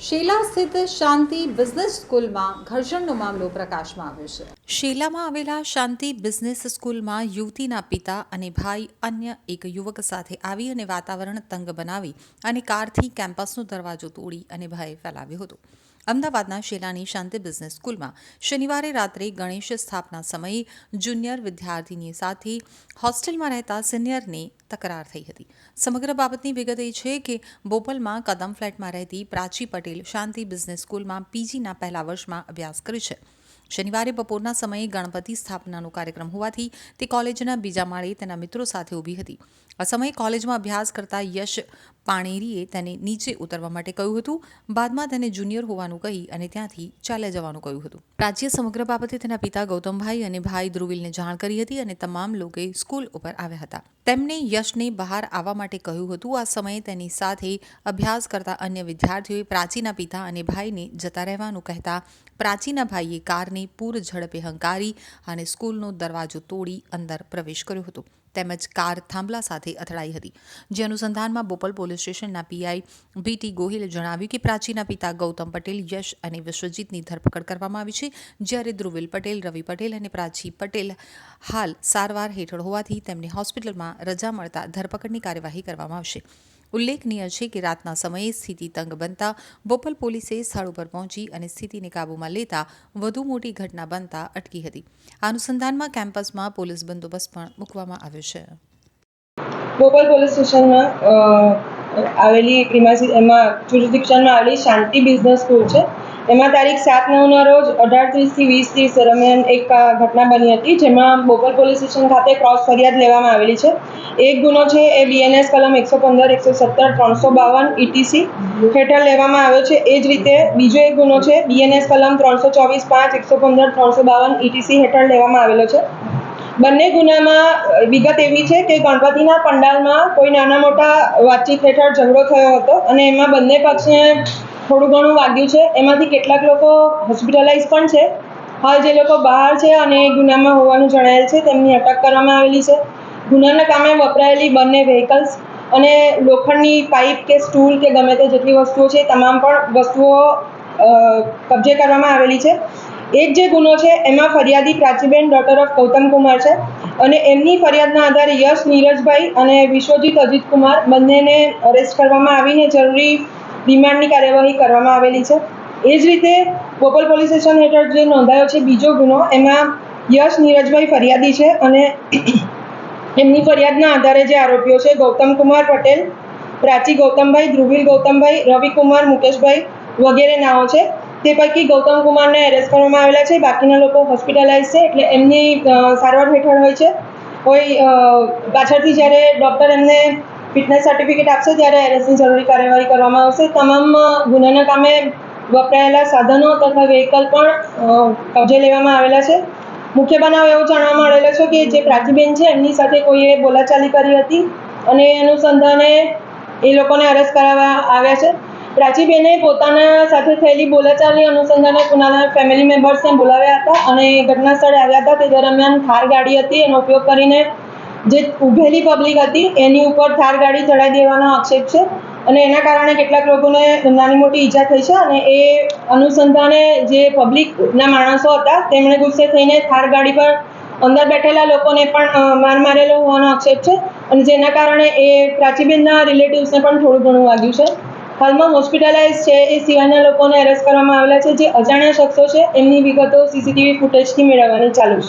સ્થિત શાંતિ બિઝનેસ સ્કૂલમાં ઘર્ષણનો મામલો પ્રકાશમાં આવ્યો છે. શીલામાં આવેલા શાંતિ બિઝનેસ સ્કૂલમાં યુવતીના પિતા અને ભાઈ અન્ય એક યુવક સાથે આવી અને વાતાવરણ તંગ બનાવી અને કારથી કેમ્પસનો દરવાજો તોડી અને ભય ફેલાવ્યો હતો. અમદાવાદના શેલાની શાંતિ બિઝનેસ સ્કૂલમાં શનિવારે રાત્રે ગણેશ સ્થાપના સમયે જુનિયર વિદ્યાર્થીની સાથે હોસ્ટેલમાં રહેતા સિનિયરને તકરાર થઈ હતી. સમગ્ર બાબતની વિગત એ છે કે બોપલમાં કદમ ફ્લેટમાં રહેતી પ્રાચી પટેલ શાંતિ બિઝનેસ સ્કૂલમાં પીજીના પહેલા વર્ષમાં અભ્યાસ કરે છે. શનિવારે બપોરના સમયે ગણપતિ સ્થાપનાનો કાર્યક્રમ હોવાથી તે કોલેજના બીજા માળે તેના મિત્રો સાથે ઊભી હતી. આ સમયે કોલેજમાં અભ્યાસ કરતા યશ પાણેરીએ તેને નીચે ઉતરવા માટે કહ્યું હતું. બાદમાં તેને જુનિયર હોવાનું કહી અને ત્યાંથી ચાલ્યા જવાનું કહ્યું હતું. રાજ્ય સમગ્ર બાબતે તેના પિતા ગૌતમભાઈ અને ભાઈ ધ્રુવિલને જાણ કરી હતી અને તમામ લોકોએ સ્કૂલ ઉપર આવ્યા હતા. તેમણે યશને બહાર આવવા માટે કહ્યું હતું. આ સમયે તેની સાથે અભ્યાસ કરતા અન્ય વિદ્યાર્થીઓએ પ્રાચીના પિતા અને ભાઈને જતા રહેવાનું કહેતા પ્રાચીના ભાઈએ કારને પૂર ઝડપે હંકારી અને સ્કૂલનો દરવાજો તોડી અંદર પ્રવેશ કર્યો હતો. તેમજ કાર થાંભલા સાથે અથડાઈ હતી. જે અનુસંધાનમાં બોપલ પોલીસ સ્ટેશનના પીઆઈ બીટી ગોહિલે જણાવ્યું કે પ્રાચીના પિતા ગૌતમ પટેલ યશ અને વિશ્વજીતની ધરપકડ કરવામાં આવી છે, જ્યારે ધ્રુવિલ પટેલ, રવિ પટેલ અને પ્રાચી પટેલ હાલ સારવાર હેઠળ હોવાથી તેમને હોસ્પિટલમાં રજા મળતા ધરપકડની કાર્યવાહી કરવામાં આવશે. ઉલ્લેખનીય છે કે રાતના સમયે સ્થિતિ તંગ બનતા બોપલ પોલીસે સ્થળ ઉપર પહોંચી અને સ્થિતિને કાબૂમાં લેતા વધુ મોટી ઘટના બનતા અટકી હતી. આ અનુસંધાનમાં કેમ્પસમાં પોલીસ બંદોબસ્ત પણ મૂકવામાં આવ્યો છે. બોપલ પોલીસ સ્ટેશનમાં આવેલી પ્રિમાસી એમાં જ્યુરિસ્ડિક્શનમાં આવેલી શાંતિ બિઝનેસ સ્કૂલ છે. એમાં તારીખ સાત નવના રોજ અઢાર ત્રીસથી વીસ ત્રીસ દરમિયાન એક ઘટના બની હતી, જેમાં બોપલ પોલીસ સ્ટેશન ખાતે ક્રોસ ફરિયાદ લેવામાં આવેલી છે. એક ગુનો છે, એ બીએનએસ કલમ એકસો પંદર, એકસો સત્તર, ત્રણસો બાવન ઇટીસી હેઠળ લેવામાં આવ્યો છે. એ જ રીતે બીજો એક ગુનો છે બીએનએસ કલમ ત્રણસો ચોવીસ પાંચ, એકસો પંદર, ત્રણસો બાવન ઇટીસી હેઠળ લેવામાં આવેલો છે. બંને ગુનામાં વિગત એવી છે કે ગણપતિના પંડાલમાં કોઈ નાના મોટા વાતચીત હેઠળ ઝઘડો થયો હતો અને એમાં બંને પક્ષને થોડું ઘણું વાગ્યું છે. એમાંથી કેટલાક લોકો હોસ્પિટલાઇઝ પણ છે. હાલ જે લોકો બહાર છે અને ગુનામાં હોવાનું જણાયેલ છે, તેમની અટક કરવામાં આવેલી છે. ગુનાના કામે વપરાયેલી બંને વ્હીકલ્સ અને લોખંડની પાઇપ કે સ્ટૂલ કે ગમે તે જેટલી વસ્તુઓ છે તમામ પણ વસ્તુઓ કબજે કરવામાં આવેલી છે. એક જે ગુનો છે, એમાં ફરિયાદી પ્રાચીબેન ડોટર ઓફ ગૌતમ કુમાર છે અને એમની ફરિયાદના આધારે યશ નીરજભાઈ અને વિશ્વજીત અજીત કુમાર બંનેને અરેસ્ટ કરવામાં આવીને જરૂરી રિમાન્ડની કાર્યવાહી કરવામાં આવેલી છે. એ જ રીતે બોપલ પોલીસ સ્ટેશન હેઠળ જે નોંધાયો છે બીજો ગુનો, એમાં યશ નીરજભાઈ ફરિયાદી છે અને એમની ફરિયાદના આધારે જે આરોપીઓ છે, ગૌતમ કુમાર પટેલ, પ્રાચી ગૌતમભાઈ, ધ્રુવીલ ગૌતમભાઈ રવિકુમાર મુકેશભાઈ વગેરે નાઓ છે. તે પૈકી ગૌતમ કુમારને એરેસ્ટ કરવામાં આવેલા છે. બાકીના લોકો હોસ્પિટલાઇઝ છે એટલે એમની સારવાર હેઠળ હોય છે. કોઈ પાછળથી જ્યારે ડૉક્ટર એમને ફિટનેસ સર્ટિફિકેટ આપશે ત્યારે એરેસ્ટની જરૂરી કાર્યવાહી કરવામાં આવશે. તમામ ગુનાના કામે વપરાયેલા સાધનો તથા વ્હીકલ પણ કબજે લેવામાં આવેલા છે. મુખ્ય બનાવ એવો જાણવા મળેલો છે કે જે પ્રાચીબેન છે, એમની સાથે કોઈએ બોલાચાલી કરી હતી અને અનુસંધાને એ લોકોને અરેસ્ટ કરાવવા આવ્યા છે. પ્રાચીબેને પોતાના સાથે થયેલી બોલાચાલી અનુસંધાને પોતાના ફેમિલી મેમ્બર્સને બોલાવ્યા હતા અને ઘટના સ્થળે આવ્યા હતા. તે દરમિયાન થાર ગાડી હતી. એનો ઉપયોગ કરીને જે ઊભેલી પબ્લિક હતી, એની ઉપર થાર ગાડી ચડાવી દેવાનો આક્ષેપ છે અને એના કારણે કેટલાક લોકોને નાની મોટી ઈજા થઈ છે અને એ અનુસંધાને જે પબ્લિકના માણસો હતા, તેમણે ગુસ્સે થઈને થાર ગાડી પર અંદર બેઠેલા લોકોને પણ માર મારેલો હોવાનો આક્ષેપ છે અને જેના કારણે એ પ્રાચીબેનના રિલેટિવ્સને પણ થોડું ઘણું વાગ્યું છે. હાલમાં હોસ્પિટલાઇઝ છે એ સિવાયના લોકોને એરેસ્ટ કરવામાં આવેલા છે. જે અજાણ્યા શખ્સો છે, એમની વિગતો સીસીટીવી ફૂટેજથી મેળવવાની ચાલુ છે.